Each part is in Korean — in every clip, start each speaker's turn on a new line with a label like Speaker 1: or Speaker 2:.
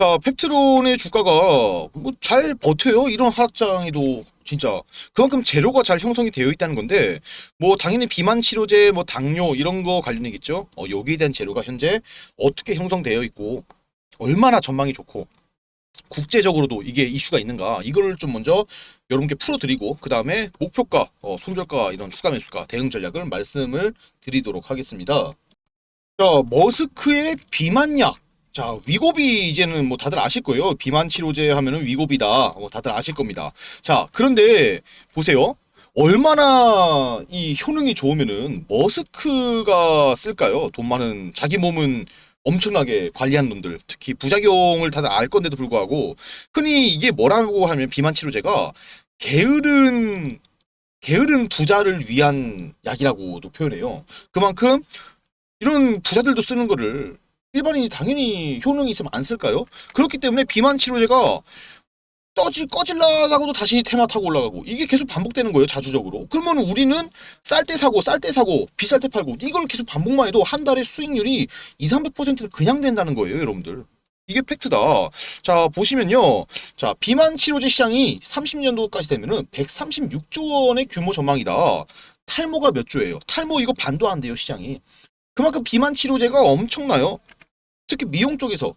Speaker 1: 자, 펩트론의 주가가 뭐 잘 버텨요. 이런 하락장에도 진짜 그만큼 재료가 잘 형성이 되어 있다는 건데 뭐 당연히 비만 치료제, 뭐 당뇨 이런 거 관련이겠죠. 어, 여기에 대한 재료가 현재 어떻게 형성되어 있고 얼마나 전망이 좋고 국제적으로도 이게 이슈가 있는가 이거를 좀 먼저 여러분께 풀어드리고 그 다음에 목표가, 어, 손절가 이런 추가 매수가 대응 전략을 말씀을 드리도록 하겠습니다. 자, 머스크의 비만약. 자, 위고비 이제는 뭐 다들 아실 거예요. 비만 치료제 하면은 위고비다. 뭐 다들 아실 겁니다. 자, 그런데 보세요. 얼마나 이 효능이 좋으면은 머스크가 쓸까요? 돈 많은 자기 몸은 엄청나게 관리한 놈들, 특히 부작용을 다들 알 건데도 불구하고 흔히 이게 뭐라고 하면 비만 치료제가 게으른 게으른 부자를 위한 약이라고도 표현해요. 그만큼 이런 부자들도 쓰는 거를 일반인이 당연히 효능이 있으면 안 쓸까요? 그렇기 때문에 비만 치료제가 떠지 꺼질라다가도 다시 테마 타고 올라가고 이게 계속 반복되는 거예요 자주적으로. 그러면 우리는 쌀 때 사고 쌀 때 사고 비쌀 때 팔고 이걸 계속 반복만 해도 한 달에 수익률이 2, 300%는 그냥 된다는 거예요 여러분들. 이게 팩트다. 자 보시면요. 자 비만 치료제 시장이 30년도까지 되면은 136조 원의 규모 전망이다. 탈모가 몇 조예요? 탈모 이거 반도 안 돼요 시장이. 그만큼 비만 치료제가 엄청나요. 특히 미용 쪽에서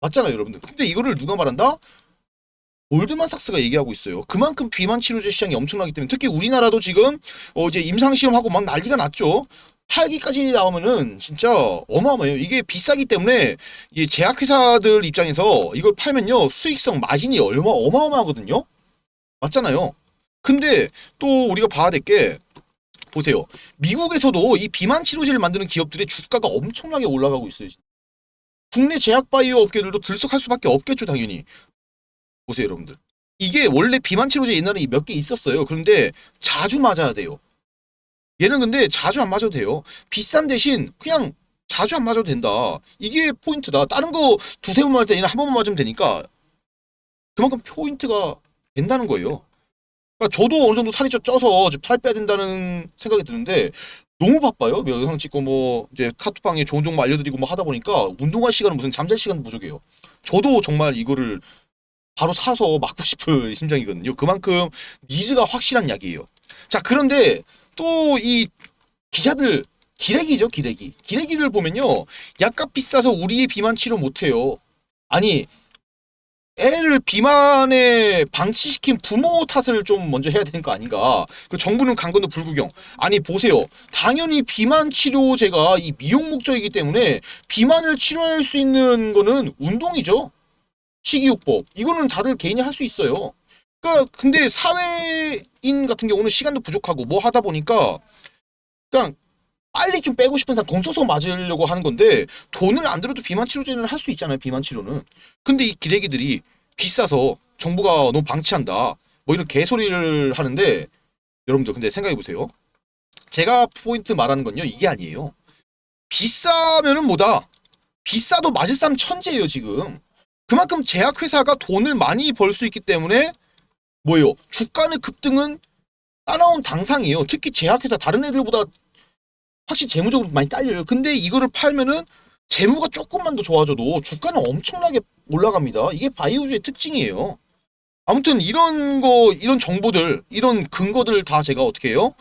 Speaker 1: 맞잖아요, 여러분들. 근데 이거를 누가 말한다? 골드만삭스가 얘기하고 있어요. 그만큼 비만 치료제 시장이 엄청나기 때문에 특히 우리나라도 지금 어 이제 임상 시험하고 막 난리가 났죠. 8기까지 나오면은 진짜 어마어마해요. 이게 비싸기 때문에 이 제약회사들 입장에서 이걸 팔면요 수익성 마진이 얼마 어마어마하거든요. 맞잖아요. 근데 또 우리가 봐야 될 게 보세요. 미국에서도 이 비만 치료제를 만드는 기업들의 주가가 엄청나게 올라가고 있어요. 국내 제약 바이오 업계들도 들썩할 수밖에 없겠죠, 당연히. 보세요, 여러분들. 이게 원래 비만 치료제 옛날에 몇 개 있었어요. 그런데 자주 맞아야 돼요. 얘는 근데 자주 안 맞아도 돼요. 비싼 대신 그냥 자주 안 맞아도 된다. 이게 포인트다. 다른 거 두세 번 맞을 때 얘는 한 번만 맞으면 되니까 그만큼 포인트가 된다는 거예요. 그러니까 저도 어느 정도 살이 좀 쪄서 살 빼야 된다는 생각이 드는데 너무 바빠요. 뭐 영상 찍고 뭐 이제 카톡방에 좋은 정보 알려드리고 뭐 하다 보니까 운동할 시간은 무슨 잠잘 시간도 부족해요. 저도 정말 이거를 바로 사서 맞고 싶은 심정이거든요. 그만큼 니즈가 확실한 약이에요. 자 그런데 또 이 기자들 기레기죠 기레기. 기레기를 보면요 약값 비싸서 우리의 비만 치료 못해요. 아니 애를 비만에 방치시킨 부모 탓을 좀 먼저 해야 되는 거 아닌가. 그 정부는 간 건도 불구경. 아니 보세요. 당연히 비만 치료제가 이 미용 목적이기 때문에 비만을 치료할 수 있는 거는 운동이죠. 식이요법. 이거는 다들 개인이 할 수 있어요. 그러니까 근데 사회인 같은 경우는 시간도 부족하고 뭐 하다 보니까 그냥 빨리 좀 빼고 싶은 사람 돈 써서 맞으려고 하는 건데 돈을 안 들어도 비만 치료제는 할 수 있잖아요. 비만 치료는. 근데 이 기레기들이 비싸서 정부가 너무 방치한다. 뭐 이런 개소리를 하는데 여러분들 근데 생각해 보세요. 제가 포인트 말하는 건요. 이게 아니에요. 비싸면은 뭐다. 비싸도 맞을 사람 천재예요, 지금. 그만큼 제약회사가 돈을 많이 벌 수 있기 때문에 뭐예요? 주가는 급등은 따라온 당상이에요. 특히 제약회사 다른 애들보다 확실히 재무적으로 많이 딸려요. 근데 이거를 팔면은 재무가 조금만 더 좋아져도 주가는 엄청나게 올라갑니다. 이게 바이오주의 특징이에요. 아무튼 이런 거, 이런 정보들, 이런 근거들 다 제가 어떻게 해요?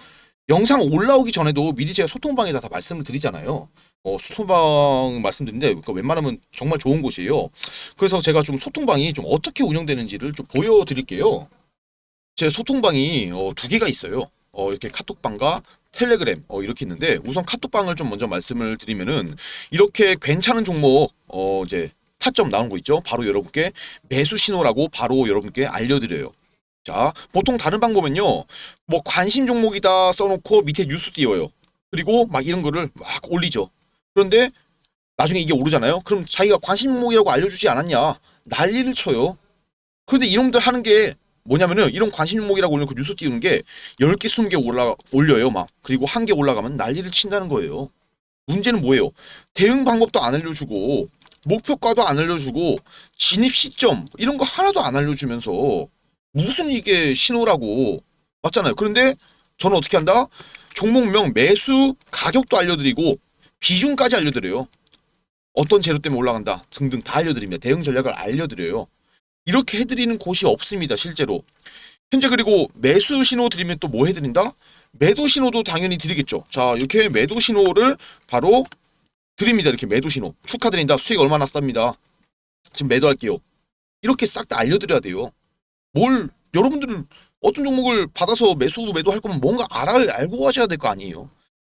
Speaker 1: 영상 올라오기 전에도 미리 제가 소통방에다 다 말씀을 드리잖아요. 어, 소통방 말씀드리는데 그러니까 웬만하면 정말 좋은 곳이에요. 그래서 제가 좀 소통방이 좀 어떻게 운영되는지를 좀 보여드릴게요. 제 소통방이 어, 두 개가 있어요. 어, 이렇게 카톡방과 텔레그램 어, 이렇게 있는데 우선 카톡방을 좀 먼저 말씀을 드리면은 이렇게 괜찮은 종목 어, 이제 타점 나온 거 있죠. 바로 여러분께 매수 신호라고 바로 여러분께 알려드려요. 자, 보통 다른 방법은요, 뭐 관심 종목이다 써놓고 밑에 뉴스 띄워요. 그리고 막 이런 거를 막 올리죠. 그런데 나중에 이게 오르잖아요. 그럼 자기가 관심 종목이라고 알려주지 않았냐? 난리를 쳐요. 그런데 이놈들 하는 게 뭐냐면은 이런 관심 종목이라고 올려놓고 뉴스 띄우는 게 10개, 20개 올라, 올려요, 막. 그리고 한 개 올라가면 난리를 친다는 거예요. 문제는 뭐예요? 대응 방법도 안 알려주고, 목표가도 안 알려주고, 진입 시점, 이런 거 하나도 안 알려주면서, 무슨 이게 신호라고. 맞잖아요. 그런데 저는 어떻게 한다? 종목명, 매수, 가격도 알려드리고, 비중까지 알려드려요. 어떤 재료 때문에 올라간다 등등 다 알려드립니다. 대응 전략을 알려드려요. 이렇게 해드리는 곳이 없습니다. 실제로. 현재 그리고 매수 신호 드리면 또 뭐 해드린다? 매도 신호도 당연히 드리겠죠. 자 이렇게 매도 신호를 바로 드립니다. 이렇게 매도 신호 축하드린다. 수익 얼마나 쌉니다. 지금 매도할게요. 이렇게 싹 다 알려드려야 돼요. 뭘 여러분들은 어떤 종목을 받아서 매수 매도할 거면 뭔가 알아 알고 하셔야 될 거 아니에요.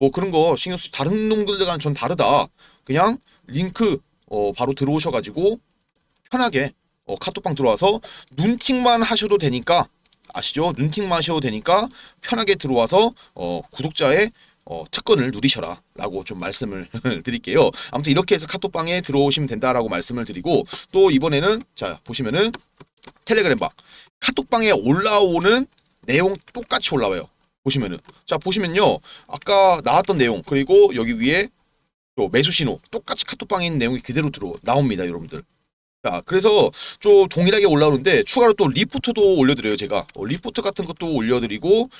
Speaker 1: 뭐 그런 거 신경 쓰 다른 놈들과는 전 다르다. 그냥 링크 어, 바로 들어오셔가지고 편하게 어, 카톡방 들어와서 눈팅만 하셔도 되니까 아시죠? 눈팅만 하셔도 되니까 편하게 들어와서 어, 구독자의 어, 특권을 누리셔라 라고 좀 말씀을 드릴게요. 아무튼 이렇게 해서 카톡방에 들어오시면 된다라고 말씀을 드리고 또 이번에는 자 보시면은 텔레그램방 카톡방에 올라오는 내용 똑같이 올라와요. 보시면은 자 보시면요 아까 나왔던 내용 그리고 여기 위에 또 매수 신호 똑같이 카톡방에 있는 내용이 그대로 들어 나옵니다 여러분들. 자, 그래서 좀 동일하게 올라오는데 추가로 또 리포트도 올려드려요 제가 어, 리포트 같은 것도 올려드리고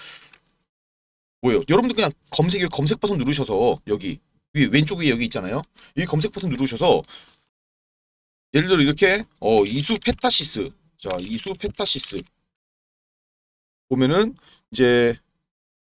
Speaker 1: 뭐예요? 여러분들 그냥 검색 검색 버튼 누르셔서 여기 위 왼쪽 위에 여기 있잖아요. 이 검색 버튼 누르셔서 예를 들어 이렇게 어 이수 페타시스 자 이수 페타시스 보면은 이제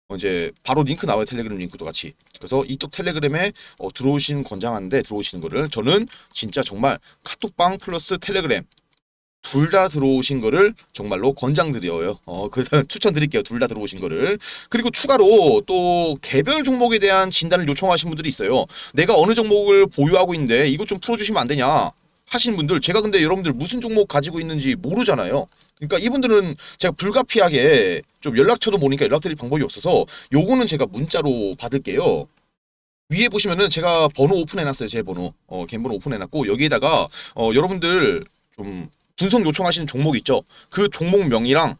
Speaker 1: 어, 이제 바로 링크 나와요 텔레그램 링크도 같이 그래서 이쪽 텔레그램에 어, 들어오시는 권장하는데 들어오시는 거를 저는 진짜 정말 카톡방 플러스 텔레그램 둘 다 들어오신 거를 정말로 권장드려요. 어, 그래서 추천드릴게요. 둘 다 들어오신 거를. 그리고 추가로 또 개별 종목에 대한 진단을 요청하신 분들이 있어요. 내가 어느 종목을 보유하고 있는데 이것 좀 풀어주시면 안 되냐 하시는 분들 제가 근데 여러분들 무슨 종목 가지고 있는지 모르잖아요. 그러니까 이분들은 제가 불가피하게 좀 연락처도 모르니까 연락드릴 방법이 없어서 요거는 제가 문자로 받을게요. 위에 보시면은 제가 번호 오픈해놨어요. 제 번호. 어, 개인 번호 오픈해놨고 여기에다가 어, 여러분들 좀 분석 요청하시는 종목 있죠. 그 종목명이랑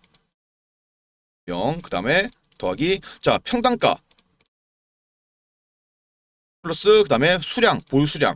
Speaker 1: 명 그 다음에 더하기 자 평단가 플러스 그 다음에 수량 보유 수량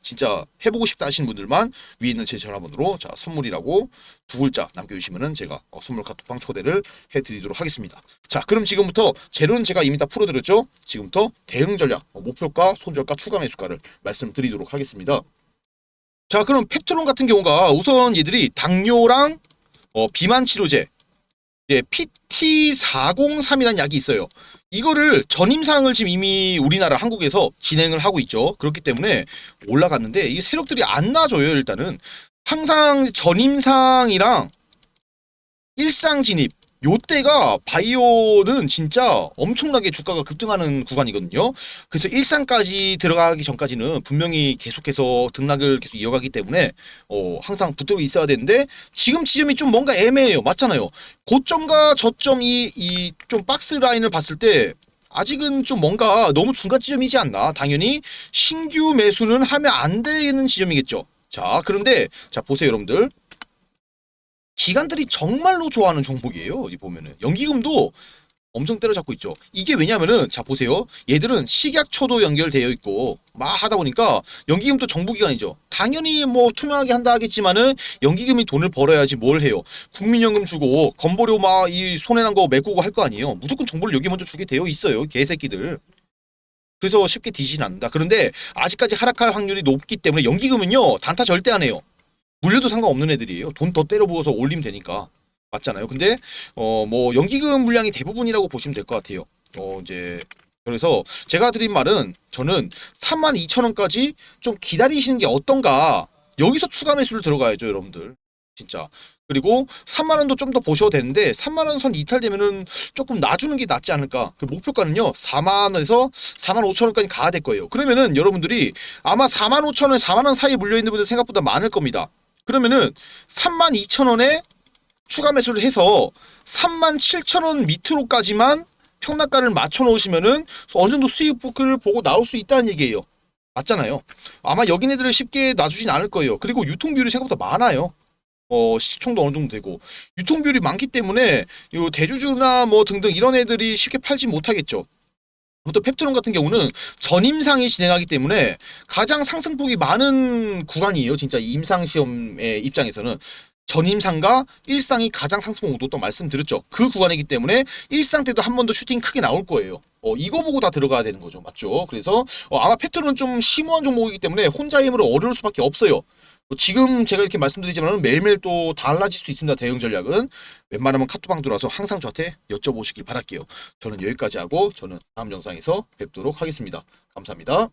Speaker 1: 진짜 해보고 싶다 하시는 분들만 위에 있는 제 전화번호로 자 선물이라고 두 글자 남겨주시면은 제가 어, 선물 카톡방 초대를 해드리도록 하겠습니다. 자 그럼 지금부터 재료는 제가 이미 다 풀어드렸죠. 지금부터 대응 전략, 어, 목표가, 손절가, 추가 매수가를 말씀드리도록 하겠습니다. 자 그럼 펩트론 같은 경우가 우선 얘들이 당뇨랑 어, 비만 치료제 예, PT403이라는 약이 있어요. 이거를 전임상을 지금 이미 우리나라 한국에서 진행을 하고 있죠. 그렇기 때문에 올라갔는데 이 세력들이 안 나줘요. 일단은 항상 전임상이랑 일상 진입 요때가 바이오는 진짜 엄청나게 주가가 급등하는 구간이거든요. 그래서 일상까지 들어가기 전까지는 분명히 계속해서 등락을 계속 이어가기 때문에 어, 항상 붙들고 있어야 되는데 지금 지점이 좀 뭔가 애매해요. 맞잖아요. 고점과 저점이 이 좀 박스 라인을 봤을 때 아직은 좀 뭔가 너무 중간 지점이지 않나. 당연히 신규 매수는 하면 안 되는 지점이겠죠. 자, 그런데 자 보세요, 여러분들. 기관들이 정말로 좋아하는 종목이에요. 어디 보면은 연기금도 엄청 때려잡고 있죠. 이게 왜냐면은 자 보세요. 얘들은 식약처도 연결되어 있고 막 하다 보니까 연기금도 정부기관이죠. 당연히 뭐 투명하게 한다 하겠지만은 연기금이 돈을 벌어야지 뭘 해요. 국민연금 주고 건보료 막 이 손해난 거 메꾸고 할 거 아니에요. 무조건 정보를 여기 먼저 주게 되어 있어요. 개새끼들. 그래서 쉽게 뒤지진 않는다. 그런데 아직까지 하락할 확률이 높기 때문에 연기금은요 단타 절대 안 해요. 물려도 상관없는 애들이에요. 돈 더 때려 부어서 올리면 되니까 맞잖아요. 근데 어 뭐 연기금 물량이 대부분이라고 보시면 될 것 같아요. 어 이제 그래서 제가 드린 말은 저는 32,000원까지 좀 기다리시는 게 어떤가. 여기서 추가 매수를 들어가야죠, 여러분들. 진짜. 그리고 3만 원도 좀 더 보셔도 되는데 3만 원 선 이탈되면은 조금 놔주는 게 낫지 않을까. 그 목표가는요 4만 원에서 4만 5천 원까지 가야 될 거예요. 그러면은 여러분들이 아마 4만 5천 원, 4만 원 사이에 물려 있는 분들 생각보다 많을 겁니다. 그러면은 3만 2천 원에 추가 매수를 해서 3만 7천 원 밑으로까지만 평락가를 맞춰 놓으시면은 어느 정도 수익을 보고 나올 수 있다는 얘기예요. 맞잖아요. 아마 여기네들을 쉽게 놔주진 않을 거예요. 그리고 유통 비율이 생각보다 많아요. 어, 시총도 어느 정도 되고 유통 비율이 많기 때문에 요 대주주나 뭐 등등 이런 애들이 쉽게 팔지 못하겠죠. 또 펩트론 같은 경우는 전임상이 진행하기 때문에 가장 상승폭이 많은 구간이에요. 진짜 이 임상 시험의 입장에서는 전임상과 일상이 가장 상승폭 높다고 말씀드렸죠. 그 구간이기 때문에 일상 때도 한 번 더 슈팅 크게 나올 거예요. 어, 이거 보고 다 들어가야 되는 거죠. 맞죠? 그래서 어, 아마 패트론은 좀 심오한 종목이기 때문에 혼자 힘으로 어려울 수밖에 없어요. 뭐 지금 제가 이렇게 말씀드리지만 매일매일 또 달라질 수 있습니다. 대응 전략은 웬만하면 카톡방 들어와서 항상 저한테 여쭤보시길 바랄게요. 저는 여기까지 하고 저는 다음 영상에서 뵙도록 하겠습니다. 감사합니다.